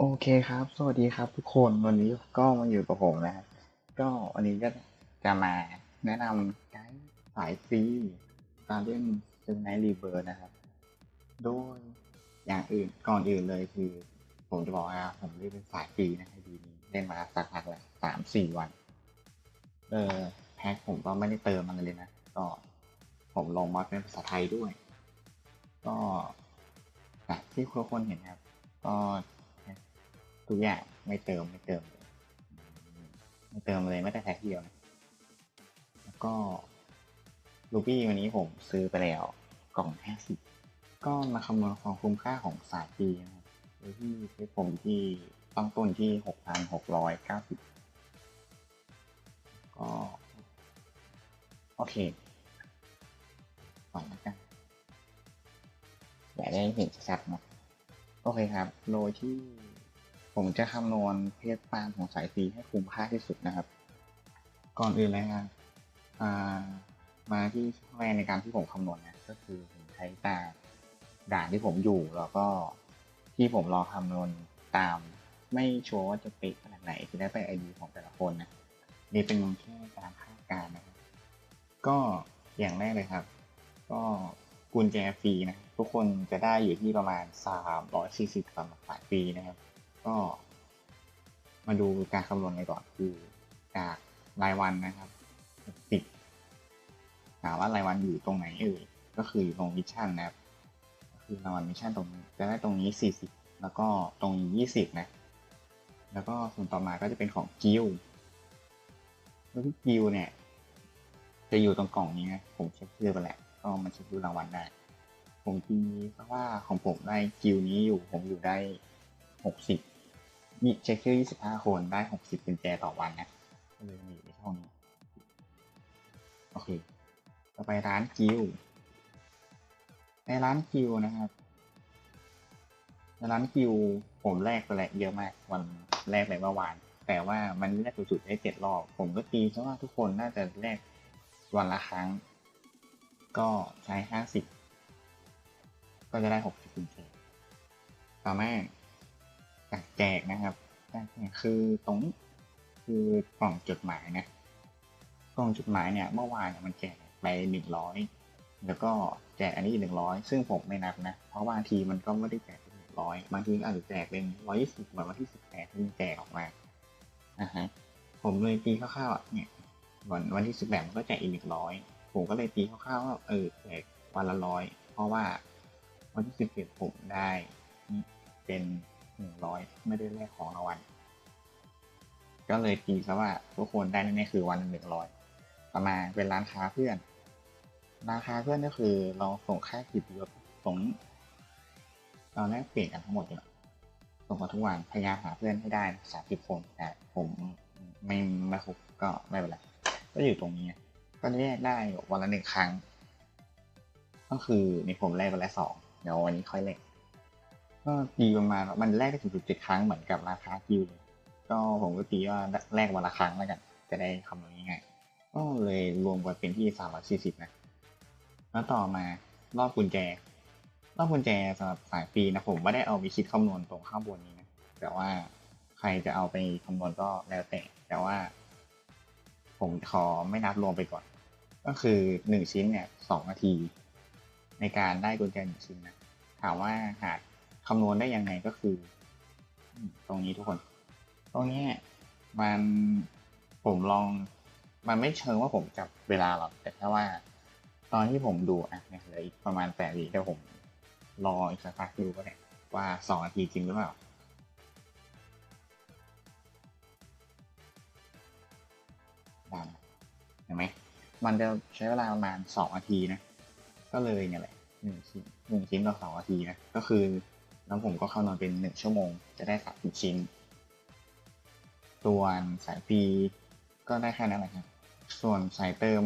โอเคครับ สวัสดีครับทุกคนวันนี้ก็มาอยู่กับผมนะครับ ก็วันนี้ก็จะมาแนะนำไกด์สายฟรีการเล่นซึงไนรีเบิร์นะครับ โดยอย่างอื่นก่อนอื่นเลยคือ ผมจะบอกว่าผมเล่นเป็นสายฟรีนะไอดีนี้เล่นมาสักพักแล้วสามสี่วัน เออแพ็คผมก็ไม่ได้เติมมันเลยนะ ก็ผมลงมอดเป็นภาษาไทยด้วย ก็แบบที่ทุกคนเห็นครับ ก็ ทุกอย่างไม่เติมไม่เติม ไม่เติมเลยไม่ได้แพ็คเดียวนะแล้วก็ลูบี้วันนี้ผมซื้อไปแล้วกล่องห้าสิบก็มาคำนวณความคุ้มค่าของสายปีนะครับโดยที่ใช้ผมที่ตั้งต้นที่หกพันหกร้อยเก้าสิบก็ โอเคก่อนแล้วกันอยากได้เห็นชัดๆเนาะโอเคครับ โดยที่ ผมจะคำนวณเพศปานของสายฟรีให้คุ้มค่าที่สุดนะครับ ก่อนอื่นเลยครับอ่ามาที่ช่องแรกในการที่ผมคำนวณนะก็คือผมใช้ตาด่านที่ผมอยู่แล้วก็ที่ผมรอคำนวณตาม ไม่ชัวร์ว่าจะเป๊ะขนาดไหนที่ได้ไปไอดีของแต่ละคนนะนี่เป็นแค่การคาดการณ์นะครับ ก็อย่างแรกเลยครับ ก็กุญแจฟรีนะทุกคนจะได้อยู่ที่ประมาณ340สำหรับสายฟรีนะครับ ก็ มาดูการคำนวณกันก่อนคือจากรายวันนะครับติดถามว่ารายวันอยู่ตรงไหนเอ่ยก็คืออยู่ตรงมิชชั่นนะครับก็คือรายวันมิชชั่นตรงนี้จะได้ตรงนี้ 40 แล้วก็ตรงนี้ 20 นะ แล้วก็ส่วนต่อมาก็จะเป็นของกิลแล้วที่กิลเนี่ย จะอยู่ตรงกล่องนี้นะ ผมเช็คชื่อไปแหละ ก็มันเช็คดูรางวัลได้ ผมทีนี้เพราะว่าของผมได้กิลนี้อยู่ ผมอยู่ได้ 60 นี่เช็คชื่อ 25 คน ได้ 60กุญแจต่อวันนะก็เลยมีในช่องนี้ โอเค ต่อไปร้านกิลในร้านกิลนะครับ ในร้านกิลผมแลกไปแล้วเยอะมาก วันแรกเลยเมื่อวาน แต่ว่ามันแลกสุดๆได้เจ็ดรอบ ผมก็ตีซะว่าทุกคนน่าจะแลกวันละครั้ง ก็ใช้ห้าสิบก็จะได้หกสิบกุญแจต่อมา แจกนะครับจากแจกคือตรงนี้คือกล่องจดหมายนะกล่องจดหมายเนี่ยเมื่อวานเนี่ยมันแจกไปหนึ่งร้อยแล้วก็แจกอันนี้อีกหนึ่งร้อยซึ่งผมไม่นับนะ เพราะบางทีมันก็ไม่ได้แจกเป็นหนึ่งร้อยบางทีอาจจะแจกเป็นร้อยยี่สิบเหมือนวันที่สิบแปดที่มันแจกออกมาอ่าฮะผมเลยตีคร่าวๆเนี่ยวันวันที่สิบแปดมันก็แจกอีกหนึ่งร้อยผมก็เลยตีคร่าวๆว่าเออแจกวันละร้อยเพราะว่าวันที่สิบเอ็ดผมได้เป็น หนึ่งร้อยไม่ได้แลกของรางวัลก็เลยตีซะว่าทุกคนได้แน่ๆคือวันหนึ่งร้อยต่อมาเป็นร้านค้าเพื่อนร้านค้าเพื่อนก็คือเราส่งค่าขีดยศส่งเราแลกเปลี่ยนกันทั้งหมดเลยส่งมาทุกวันพยายามหาเพื่อนให้ได้สามสิบคนแต่ผมไม่ไม่ครบก็ไม่เป็นไรก็อยู่ตรงนี้ก็แลกได้วันละหนึ่งครั้ง ก็คือในผมแลกไปแล้วสองเดี๋ยววันนี้ค่อยแลก ก็ตีประมาณมันแลกได้ถึงสิบเจ็ดครั้งเหมือนกับราคาคิวเลยก็ผมก็ตีว่าแลกวันละครั้งแล้วกัน จะได้คำนวณง่ายๆก็เลยรวมกันเป็นที่สามร้อยสี่สิบนะ แล้วต่อมารอบกุญแจ รอบกุญแจสำหรับสายฟรีนะผมไม่ได้เอาไปคิดคำนวณตรงข้างบนนี้นะแต่ว่าใครจะเอาไปคำนวณก็แล้วแต่ แต่ว่า ผมขอไม่นับรวมไปก่อน ก็คือหนึ่งชิ้นเนี่ยสองนาที ในการได้กุญแจหนึ่งชิ้นนะถามว่าหาก คำนวณได้ยังไงก็คือ ตรงนี้ทุกคน ตรงนี้มันผมลอง มันไม่เชิงว่าผมจับเวลาหรอกแต่แค่ว่า ตอนที่ผมดูอะเนี่ยเหลืออีกประมาณแปดวิเดี๋ยวผมรออีกสักพักดูก็ได้ว่าสองนาทีจริงหรือเปล่าด้นเห็นไหมมันจะใช้เวลาประมาณสองนาทีนะ ก็เลยเนี่ยแหละหนึ่งชิ้นหนึ่งชิ้นต่อสองนาทีนะ ก็คือ แล้วผมก็เข้านอนเป็นหนึ่งชั่วโมง จะได้สามสิบชิ้น ส่วนสายฟรีก็ได้แค่นั้นแหละครับ ส่วนสายเติม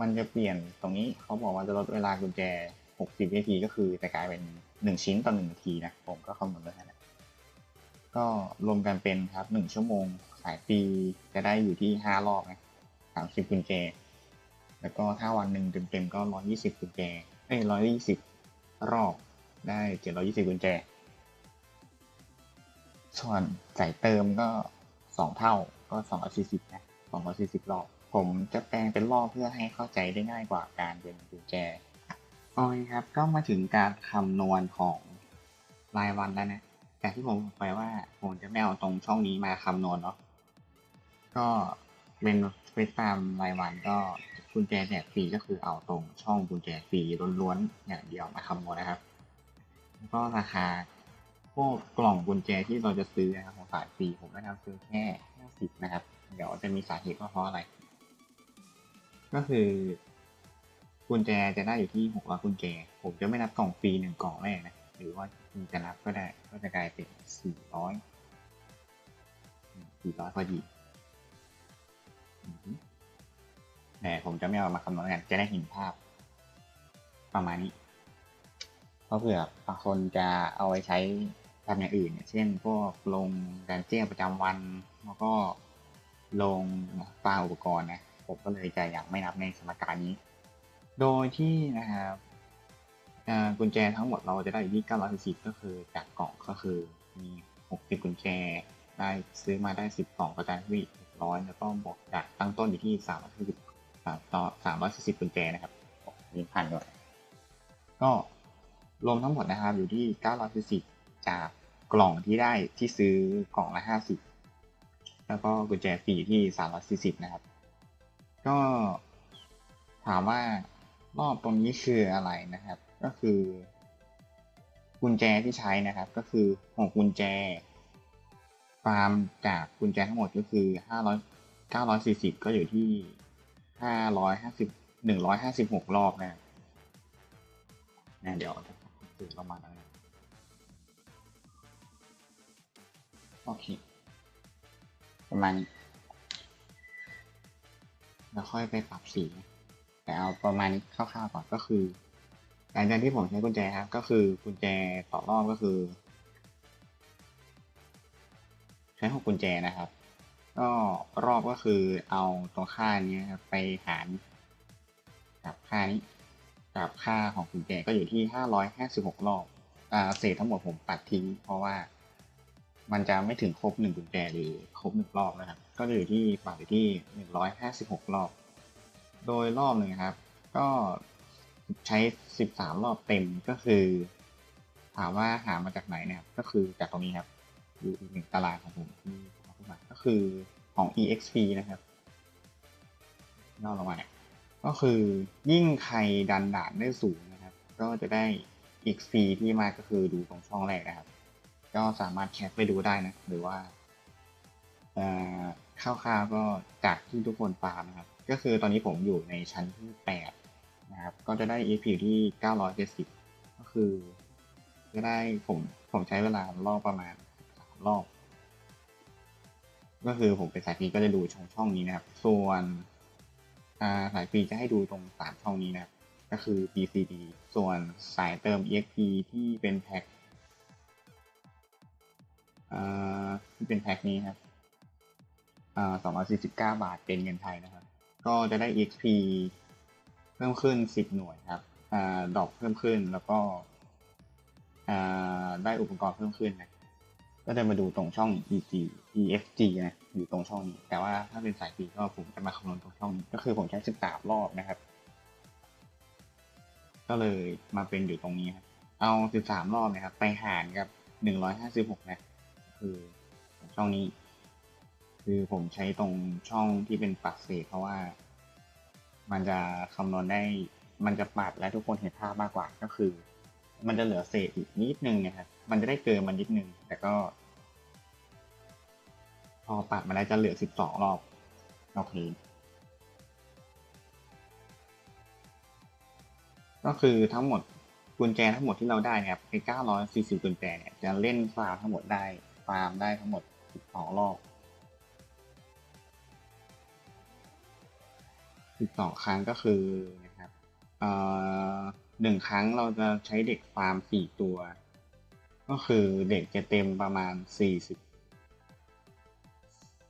มันจะเปลี่ยนตรงนี้เขาบอกว่าจะลดเวลากุญแจ 60 วินาทีก็คือจะกลายเป็น 1 ชิ้นต่อ1นาทีนะ ผมก็คำนวณไว้ให้แล้วก็รวมกันเป็นครับ 1 ชั่วโมง สายฟรีจะได้อยู่ที่ 5 รอบนะ30 กุญแจ แล้วก็ถ้าวันหนึ่งเต็มๆก็ 120 กุญแจเอ้ย120 รอบ ได้720กุญแจ ส่วนสายเติมก็สองเท่าก็สองร้อยสี่สิบนะสองร้อยสี่สิบรอบ ผมจะแปลงเป็นรอบเพื่อให้เข้าใจได้ง่ายกว่าการเป็นกุญแจโอเคครับก็มาถึงการคำนวณของรายวันแล้วนะแต่ที่ผมบอกไปว่าผมจะไม่เอาตรงช่องนี้มาคำนวณเนาะก็เป็นเวตามรายวันก็กุญแจแจกฟรีก็คือเอาตรงช่องกุญแจฟรีล้วนๆอย่างเดียวมาคำนวณนะครับ แล้วก็ราคาพวกกล่องกุญแจที่เราจะซื้อนะครับของสายฟรีผมแนะนำซื้อแค่50นะครับ เดี๋ยวจะมีสาเหตุว่าเพราะอะไร ก็คือกุญแจจะได้อยู่ที่600กุญแจ ผมจะไม่นับกล่องฟรีหนึ่งกล่องแรกนะหรือว่าคุณจะนับก็ได้ก็จะกลายเป็น400 400พอดีแต่ผมจะไม่เอามาคำนวณกันจะได้เห็นภาพประมาณนี้ ราะเผื่อบางคนจะเอาไว้ใช้ทำอย่างอื่น เช่นพวกลงการเจี้ยประจำวัน แล้วก็ลงฟาอุปกรณ์นะ ผมก็เลยจะยังไม่นับในสมการนี้ โดยที่นะครับกุญแจทั้งหมดเราจะได้ที่940ก็คือจากกล่องก็คือมี 60 กุญแจ ได้ซื้อมาได้ 10 กล่องก็จะได้ร้อยแล้วก็บวกจากตั้งต้นอยู่ที่340ต่อ340 กุญแจนะครับมีพันด้วยก็ รวมทั้งหมดนะครับอยู่ที่ 940 จากกล่องที่ได้ที่ซื้อกล่องละ 50 แล้วก็กุญแจฟรีที่ 340 นะครับ ก็ถามว่ารอบตรงนี้คืออะไรนะครับ ก็คือกุญแจที่ใช้นะครับ ก็คือ 6 กุญแจฟาร์มจากกุญแจทั้งหมดก็คือ 500 940 ก็อยู่ที่ 550 156 รอบนะนะเดี๋ยว ตื่นประมาณนั้นโอเค ประมาณนี้แล้วค่อยไปปรับสี แต่เอาประมาณนี้คร่าวๆก่อนก็คือ หลังจากที่ผมใช้กุญแจครับ ก็คือกุญแจต่อรอบก็คือ ใช้หกกุญแจนะครับ ก็รอบก็คือเอาตัวค่านี้ครับไปหารกับค่านี้ กับค่าของกุญแจก็อยู่ที่ 556 รอบอ่าเศษทั้งหมดผมปัดทิ้ง เพราะว่า มันจะไม่ถึงครบ1กุญแจหรือครบ1รอบนะครับ ก็จะอยู่ที่ปัดอยู่ที่ 156 รอบ โดยรอบหนึ่งครับ ก็ใช้ 13 รอบเต็มก็คือ ถามว่าหามาจากไหนเนี่ยก็คือจากตรงนี้ครับอยู่อีกหนึ่งตารางของผมที่เอาขึ้นมาก็คือของ exp นะครับย่อลงมาเนี่ย ก็คือยิ่งใครดันด่านได้สูงนะครับ ก็จะได้ XP ที่มากก็คือดูตรงช่องแรกนะครับ ก็สามารถแคปไปดูได้นะ หรือว่าคร่าวๆก็จากที่ทุกคนฟาร์มนะครับ ก็คือตอนนี้ผมอยู่ในชั้นที่ 8 นะครับ ก็จะได้ XP อยู่ที่ 970 ก็คือ จะได้ผมผมใช้เวลารอบประมาณ 3 รอบ ก็คือผมเป็นสายฟรีก็จะดูช่องช่องนี้นะครับ ส่วน สายฟรีจะให้ดูตรงสามช่องนี้นะครับ ก็คือ BCD ส่วนสายเติม EXP ที่เป็นแพ็คที่เป็นแพ็คนี้ครับสองร้อยสี่สิบเก้าบาทเป็นเงินไทยนะครับ ก็จะได้ EXP เพิ่มขึ้นสิบหน่วยครับดอกเพิ่มขึ้นแล้วก็ได้อุปกรณ์เพิ่มขึ้นนะ ก็จะมาดูตรงช่อง EG EFG นะ อยู่ตรงช่องนี้ แต่ว่าถ้าเป็นสายฟรีก็ผมจะมาคำนวณตรงช่องนี้ก็คือผมใช้ 13 รอบนะครับ ก็เลยมาเป็นอยู่ตรงนี้ครับเอา 13 รอบนะครับ ไปหารกับ 156 นะ คือช่องนี้ คือผมใช้ตรงช่องที่เป็นปัดเศษเพราะว่า มันจะคำนวณได้ มันจะปัดและทุกคนเห็นภาพมากกว่าก็คือ มันจะเหลือเศษอีกนิดนึงนะครับ มันจะได้เกินมันนิดนึง แต่ก็ พอปัดมาแล้วจะเหลือ12รอบโอเคก็คือทั้งหมดกุญแจทั้งหมดที่เราได้ครับไอ้940กุญแจเนี่ยจะเล่นฟาร์มทั้งหมดได้ฟาร์มได้ทั้งหมด 12 รอบ 12 ครั้งก็คือนะครับเอ่อหนึ่งครั้งเราจะใช้เด็กฟาร์ม 4 ตัว ก็คือเด็กจะเต็มประมาณ 40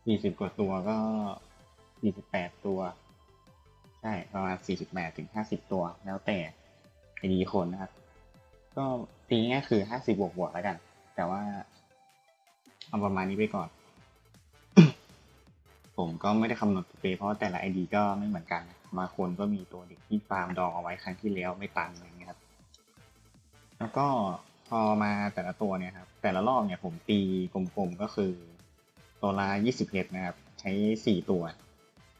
40กว่าตัวก็48ตัว ใช่ประมาณ48ถึง50ตัว แล้วแต่ไอดีคนนะครับ ก็ตีง่ายคือ50บวกบวกแล้วกัน แต่ว่าเอาประมาณนี้ไปก่อน ผมก็ไม่ได้คำนวณสเปเพราะแต่ละไอดีก็ไม่เหมือนกัน บางคนก็มีตัวเด็กที่ฟาร์มดองเอาไว้ครั้งที่แล้วไม่ตันอะไรเงี้ยครับ แล้วก็พอมาแต่ละตัวเนี่ยครับ แต่ละรอบเนี่ยผมตีกลมๆก็คือ ตัวละ20เม็ดนะครับ ใช้ 4 ตัว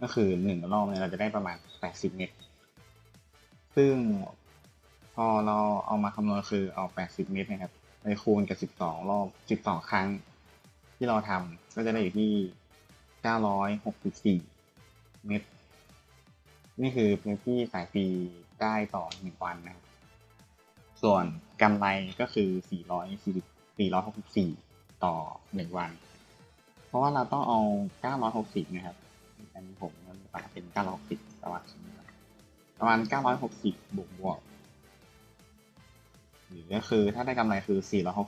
ก็คือหนึ่งรอบเนี่ยเราจะได้ประมาณ 80เม็ดซึ่งพอเราเอามาคำนวณคือเอา 80เม็ดนะครับไปคูณกับ 12 รอบ 12 ครั้ง ที่เราทำก็จะได้อยู่ที่ 964 เม็ดนี่คือเม็ดที่สายฟรีได้ต่อ 1 วันนะครับส่วนกำไรก็คือ 440 464 ต่อ 1 วัน ราะว่าเราต้องเอา 960 นะครับ อันนี้ผมมันเป็น 960ประมาณนี้ประมาณ 960 บวกบวกหรือก็คือถ้าได้กำไรคือ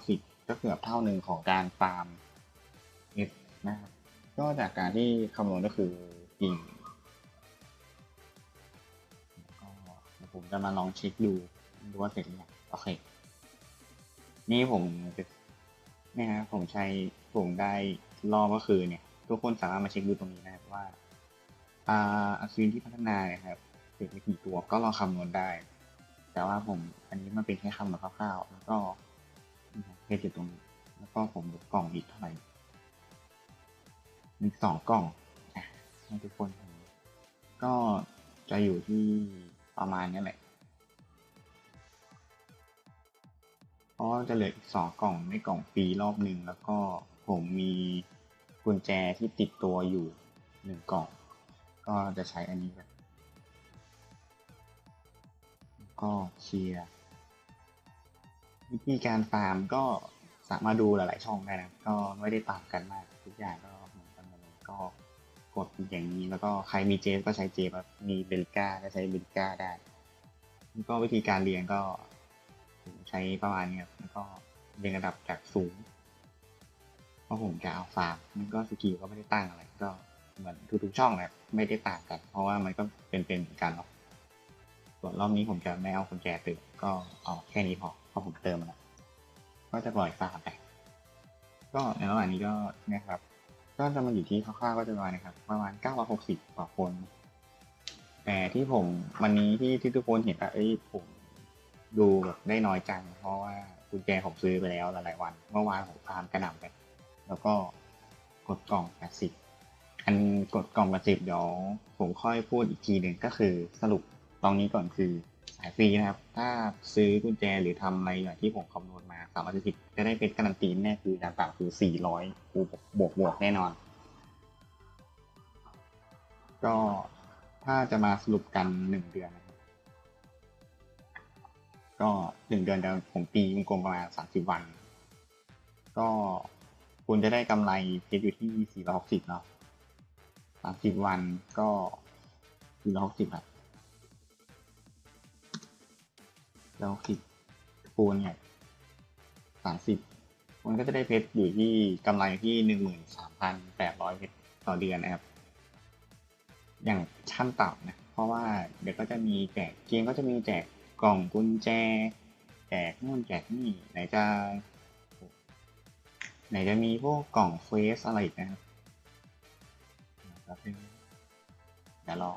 460 ก็เกือบเท่าหนึ่งของการฟาร์มเอสนะครับ ก็จากการที่คำนวณก็คือจริงก็ผมจะมาลองเช็คดูดูว่าเสร็จหรือยังโอเค นี่ผมจะเนี่ยฮะผมใช้ ผมได้รอบก็คือเนี่ย ทุกคนสามารถมาเช็คดูตรงนี้นะครับว่าอ่าอัศวินที่พัฒนาเนี่ยครับเสร็จไปกี่ตัวก็ลองคำนวณได้ แต่ว่าผมอันนี้มันเป็นแค่คำนวณคร่าวๆแล้วก็เพจตรงนี้ แล้วก็ผมดูกล่องอีกเท่าไหร่มีสองกล่องให้ทุกคนก็จะอยู่ที่ประมาณนี้แหละเพราะจะเหลืออีกสองกล่องในกล่องฟรีรอบหนึ่งแล้วก็ ผมมีกุญแจที่ติดตัวอยู่หนึ่งกล่อง ก็จะใช้อันนี้แบบก็เคลียร์วิธีการฟาร์มก็สามารถดูหลาย ๆ ช่องได้นะก็ไม่ได้ต่างกันมาก ทุกอย่างก็เหมือนกันหมดเลยก็กดอย่างนี้แล้วก็ใครมีเจฟก็ใช้เจฟครับมีเบลิก้าก็ใช้เบลิก้าได้แล้วก็วิธีการเรียงก็ใช้ประมาณนี้ครับแล้วก็เรียงระดับจากสูง เพราะผมจะเอาฟาร์มมันก็สกิลก็ไม่ได้ตั้งอะไรก็เหมือนทุกๆช่องแหละไม่ได้ต่างกัน เพราะว่ามันก็เป็นเป็นเหมือนกันเนาะส่วนรอบนี้ผมจะไม่เอากุญแจเติมก็เอาแค่นี้พอเพราะผมเติมมาแล้วก็จะปล่อยฟาร์มไปก็ในระหว่างนี้ก็เนะครับ ก็จะมาอยู่ที่คร่าวๆก็จะประมาณนะครับ ประมาณ960ต่อคน แต่ที่ผมวันนี้ที่ที่ทุกคนเห็นว่าเอ้ยผมดูแบบได้น้อยจังเพราะว่ากุญแจผมซื้อไปแล้วหลายๆวัน เมื่อวานผมฟาร์มกระหน่ำไป แล้วก็กดกล่อง 80 อันกดกล่อง 80 เดี๋ยวผมค่อยพูดอีกทีหนึ่งก็คือสรุปตรงนี้ก่อนคือสายฟรีนะครับ ถ้าซื้อกุญแจหรือทำอะไรอย่างที่ผมคำนวณมาสามร้อยสิบจะได้เป็นการันตีแน่คืออย่างต่ำคือ400บวกบวกบวกแน่นอน ก็ถ้าจะมาสรุปกันหนึ่งเดือน ก็หนึ่งเดือนจะผมตีกลมประมาณสามสิบวัน ก็ คุณจะได้กำไรเพชรอยู่ที่ 460 เนาะ 30 วันก็ 460ครับแล้ว10คูณเนี่ย30คุณก็จะได้เพชรอยู่ที่กำไรที่ 13,800 เพชรต่อเดือนนะครับ อย่างชั้นต่ำนะ เพราะว่าเดี๋ยวก็จะมีแจกเกมก็จะมีแจกกล่องกุญแจ แจกนู่นแจกนี่ไหนจะ ไหนจะมีพวกกล่องเฟสอะไรอีกนะครับเดี๋ยวรอ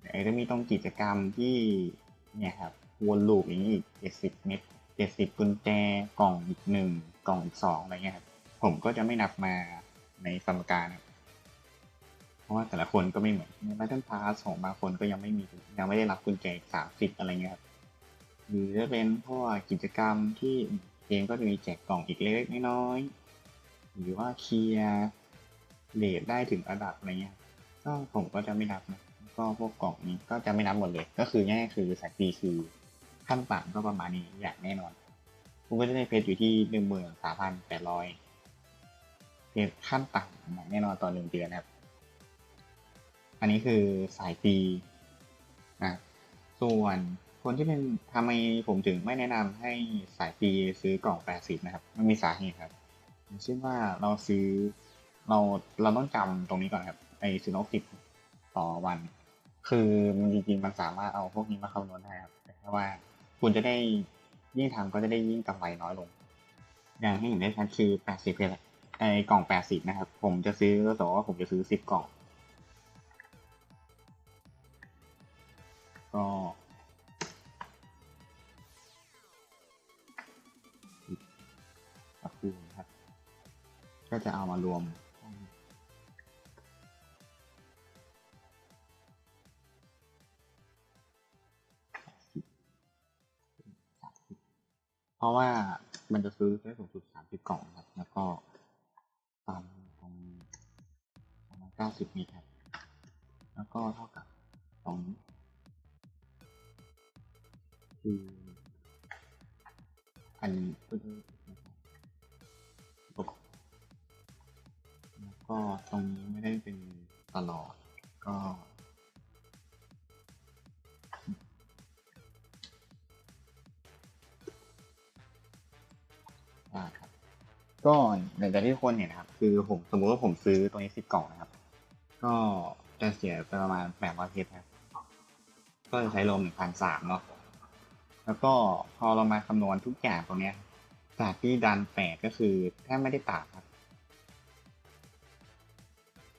เดี๋ยวจะมีตรงกิจกรรมที่เนี่ยครับวนลูปอย่างนี้อีกเจ็ดสิบเม็ดเจ็ดสิบกุญแจกล่องอีกหนึ่งกล่องอีกสองอะไรเงี้ยครับผมก็จะไม่นับมาในสมการครับเพราะว่าแต่ละคนก็ไม่เหมือนในบัตเทิลพาสของบางคนก็ยังไม่มียังไม่ได้รับกุญแจสามสิบอะไรเงี้ยครับหรือจะเป็นพวกกิจกรรมที่เกมก็จะมีแจกกล่องอีกเล็กน้อย หรือว่าเคลียร์เลทได้ถึงระดับอะไรเงี้ย ก็ผมก็จะไม่นับนะ ก็พวกกล่องนี้ก็จะไม่นับหมดเลย ก็คือง่ายคือสายฟรีคือขั้นต่ำก็ประมาณนี้อย่างแน่นอนคุณก็จะได้เพชรอยู่ที่หนึ่งหมื่นสามพันแปดร้อยเพชรขั้นต่ำอย่างแน่นอนต่อหนึ่งเดือนครับ อันนี้คือสายฟรีนะส่วนคนที่เป็นทำไมผมถึงไม่แนะนำให้สายฟรีซื้อกล่องแปดสิบนะครับ มันมีสาเหตุครับ เช่นว่าเราซื้อเราเราต้องจำตรงนี้ก่อนครับไอซื้อลบสิบต่อวัน คือมันจริงๆมันสามารถเอาพวกนี้มาคำนวณได้ครับแต่ว่าคุณจะได้ยิ่งทำก็จะได้ยิ่งกำไรน้อยลง อย่างที่เห็นได้ชัดคือแปดสิบเลยไอกล่องแปดสิบนะครับ ผมจะซื้อสมมติว่าผมจะซื้อสิบกล่อง ก็ ก็จะเอามารวม เพราะว่ามันจะซื้อได้สูงสุดสามสิบกล่องครับ แล้วก็ตามตรงประมาณเก้าสิบมิลครับ แล้วก็เท่ากับสองคืออันนี้ ก็ตรงนี้ไม่ได้เป็นตลอด ก็ได้ครับ ก็ในจากที่ทุกคนเห็นนะครับ คือผมสมมุติว่าผมซื้อตัวนี้สิบกล่องนะครับ ก็จะเสียไปประมาณแปดร้อยเพชรครับ ก็จะใช้ลมหนึ่งพันสามเนาะ แล้วก็พอเรามาคำนวณทุกอย่างตรงเนี้ย จากที่ดันแปดก็คือแทบไม่ได้ต่างครับ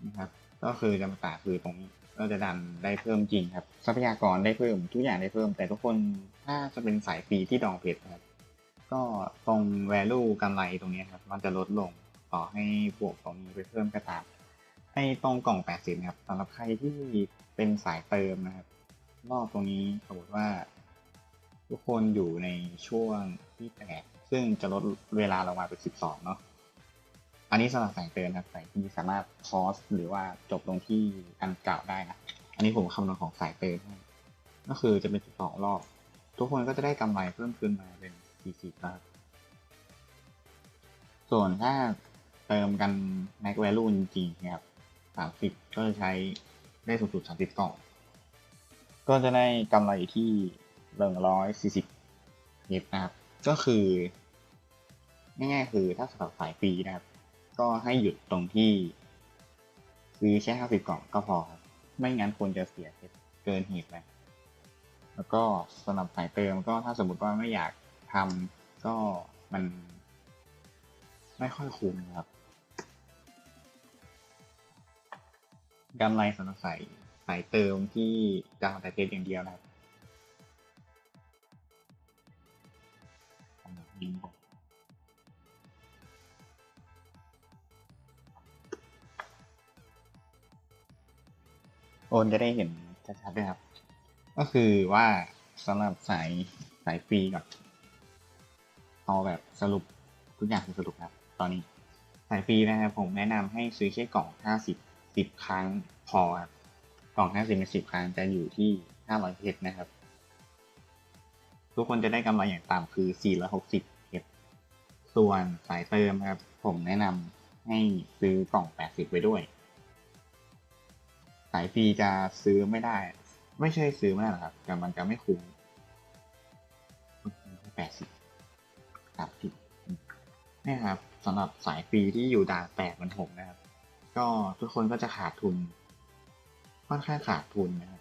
นะครับ ก็คือจะมาตาคือตรงนี้ก็จะดันได้เพิ่มจริงครับ ทรัพยากรได้เพิ่มทุกอย่างได้เพิ่ม แต่ทุกคนถ้าจะเป็นสายฟรีที่ดองเพชรนะครับก็ตรง value กำไรตรงนี้ครับ มันจะลดลงต่อให้บวกตรงนี้ไปเพิ่มก็ตามไอ้ตรงกล่อง 80 ครับสำหรับใครที่เป็นสายเติมนะครับ รอบตรงนี้สมมติว่า ทุกคนอยู่ในช่วงที่แตกซึ่งจะลดเวลาลงมาเป็น 12 เนาะ อันนี้สำหรับสายเติมนะครับสายที่สามารถคอสหรือว่าจบลงที่อันเก่าได้นะ อันนี้ผมคำนวณของสายเติมให้ก็คือจะเป็น12รอบ ทุกคนก็จะได้กำไรเพิ่มขึ้นมาเป็น 40นะครับ ส่วนถ้าเติมกัน max value จริงๆนะครับ 30 ก็จะใช้ได้สูงสุด 30 กล่อง ก็จะได้กำไรที่ 140เฮดนะครับ ก็คือง่ายๆคือถ้าสำหรับสายฟรีนะครับ ก็ให้หยุดตรงที่ ซื้อแค่50กล่องก็พอครับ ไม่งั้นควรจะเสียเพชรเกินเหตุนะแล้วก็สำหรับสายเติมก็ถ้าสมมติว่าไม่อยากทำก็มัน ไม่ค่อยคุ้มนะครับกำไรสำหรับสายสายเติมที่จะเอาแต่เพชรอย่างเดียวนะครับ โอนจะได้เห็นชัดๆด้วยครับ ก็คือว่าสำหรับสายสายฟรีกับเอาแบบสรุปทุกอย่างคือสรุปครับ ตอนนี้สายฟรีนะครับผมแนะนำให้ซื้อแค่กล่อง 50 10 ครั้งพอครับกล่อง 50เป็น10 ครั้งจะอยู่ที่ 500เพชรนะครับ ทุกคนจะได้กำไรอย่างต่ำคือ 460เพชรส่วนสายเติมครับ ผมแนะนำให้ซื้อกล่อง 80 ไว้ด้วย สายฟรีจะซื้อไม่ได้ ไม่ใช่ซื้อไม่ได้หรอกครับ แต่มันจะไม่คุ้มแปดสิบสามสิบนี่ครับสำหรับสายฟรีที่อยู่ด่านแปดมันหกนะครับ ก็ทุกคนก็จะขาดทุนค่อนข้างขาดทุนนะครับ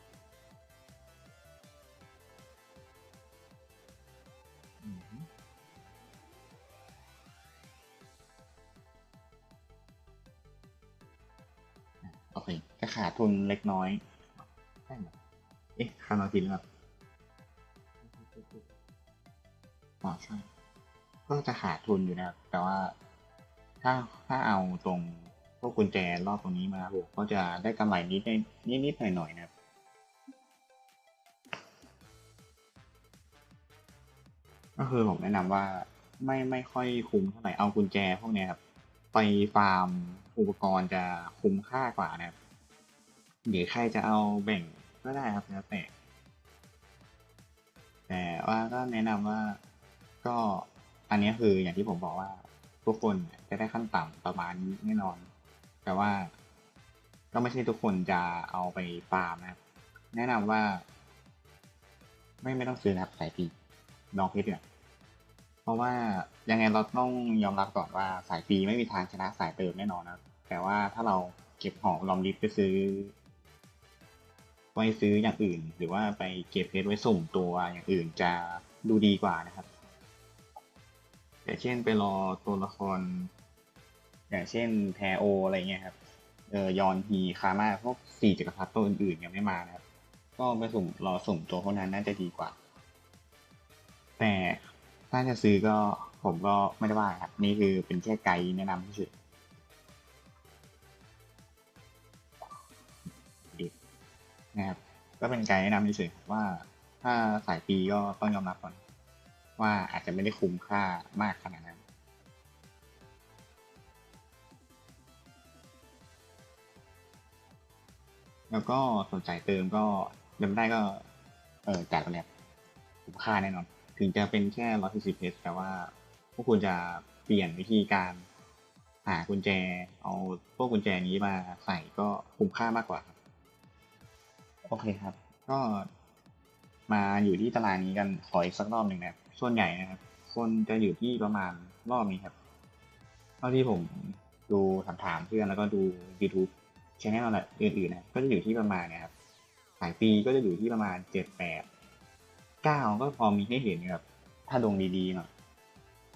เคจะขาดทุนเล็กน้อยใช่ไหมเอ๊ะคำนวณผิดหรือเล่าอ๋อใช่ก็จะขาดทุนอยู่นะครับ แต่ว่าถ้าถ้าเอาตรงพวกกุญแจรอบตรงนี้มาบวกก็จะได้กำไรนิดนิดนิดหน่อยหน่อยนะครับก็คือผมแนะนำว่าไม่ไม่ค่อยคุ้มเท่าไหร่เอากุญแจพวกนี้ครับ ไปฟาร์มอุปกรณ์จะคุ้มค่ากว่านะครับหรือใครจะเอาแบ่งก็ได้ครับแล้วแต่แต่ว่าก็แนะนำว่าก็อันนี้คืออย่างที่ผมบอกว่าทุกคนจะได้ขั้นต่ำประมาณนี้แน่นอน แต่ว่าก็ไม่ใช่ทุกคนจะเอาไปฟาร์มนะครับ แนะนำว่า ไม่ไม่ต้องซื้อนะครับสายฟีดองเพชรเนี่ย ราะว่ายังไงเราต้องยอมรับก่อนว่าสายฟรีไม่มีทางชนะสายเติมแน่นอนนะแต่ว่าถ้าเราเก็บหอมรอมริบไปซื้อ ไว้ซื้ออย่างอื่น หรือว่าไปเก็บเพชรไว้สุ่มตัวอย่างอื่นจะดูดีกว่านะครับแต่เช่นไปรอตัวละคร อย่างเช่นแทโออะไรเงี้ยครับเออยอนฮีคามาพวกสี่จักรพรรดิตัวอื่นๆยังไม่มานะครับ ก็ไปสุ่มรอสุ่มตัวพวกนั้นน่าจะดีกว่า แต่ ถ้าจะซื้อก็ผมก็ไม่ได้ว่าครับ นี่คือเป็นแค่ไกด์แนะนำเฉยๆนะครับ ก็เป็นไกด์แนะนำเฉยๆว่าถ้าสายปีก็ต้องยอมรับก่อน ว่าอาจจะไม่ได้คุ้มค่ามากขนาดนั้นแล้วก็สนใจเติมก็เติมได้ก็ เออจ่ายไปแล้วคุ้มค่าแน่นอน ถึงจะเป็นแค่ร้อยสี่สิบเพชรแต่ว่าพวกคุณจะเปลี่ยนวิธีการหากุญแจ เอาพวกกุญแจนี้มาใส่ก็คุ้มค่ามากกว่าครับ โอเคครับ ก็มาอยู่ที่ตารางนี้กันขออีกสักรอบหนึ่งนะครับส่วนใหญ่นะครับ คนจะอยู่ที่ประมาณรอบนี้ครับเท่าที่ผมดูถามถามๆเพื่อนแล้วก็ดู YouTube ชแนลอะไรอื่นๆนะก็จะอยู่ที่ประมาณเนี่ยครับสายปีก็จะอยู่ที่ประมาณเจ็ดแปด เก้าก็พอมีให้เห็นครับ ถ้าดวงดีๆหน่อย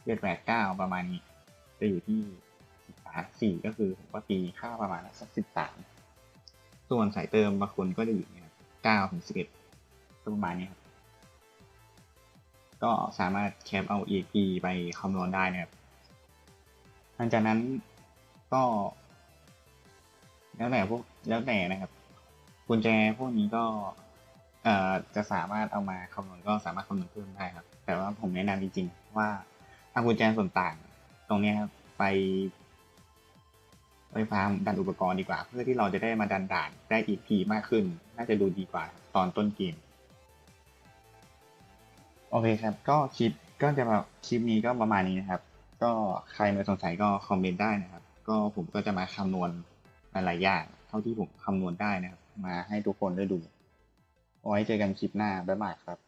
เจ็ดแปดเก้าประมาณนี้ จะอยู่ที่สิบสามสี่ก็คือผมก็ตีค่าประมาณสักสิบสามส่วนสายเติมบางคนก็จะอยู่เนี่ยเก้าถึงสิบเอ็ดก็ประมาณนี้ครับ ก็สามารถแคปเอา EP ไปคำนวณได้นะครับหลังจากนั้นก็ แล้วแต่พวกแล้วแต่นะครับ กุญแจพวกนี้ก็ จะสามารถเอามาคำนวณก็สามารถคำนวณเพิ่มได้ครับ แต่ว่าผมแนะนำจริงๆ ว่าเอากุญแจส่วนต่าง ตรงนี้ครับไป ไปฟาร์มดันอุปกรณ์ดีกว่า เพื่อที่เราจะได้มาดันด่านได้อีพีมากขึ้น น่าจะดูดีกว่าตอนต้นเกมโอเคครับ ก็คลิปก็จะมาคลิปนี้ก็ประมาณนี้นะครับ ก็ใครมาสงสัยก็คอมเมนต์ได้นะครับ ก็ผมก็จะมาคำนวณหลายๆอย่างเท่าที่ผมคำนวณได้นะครับ มาให้ทุกคนได้ดู เอาไว้เจอกันคลิปหน้า บ๊ายบายครับ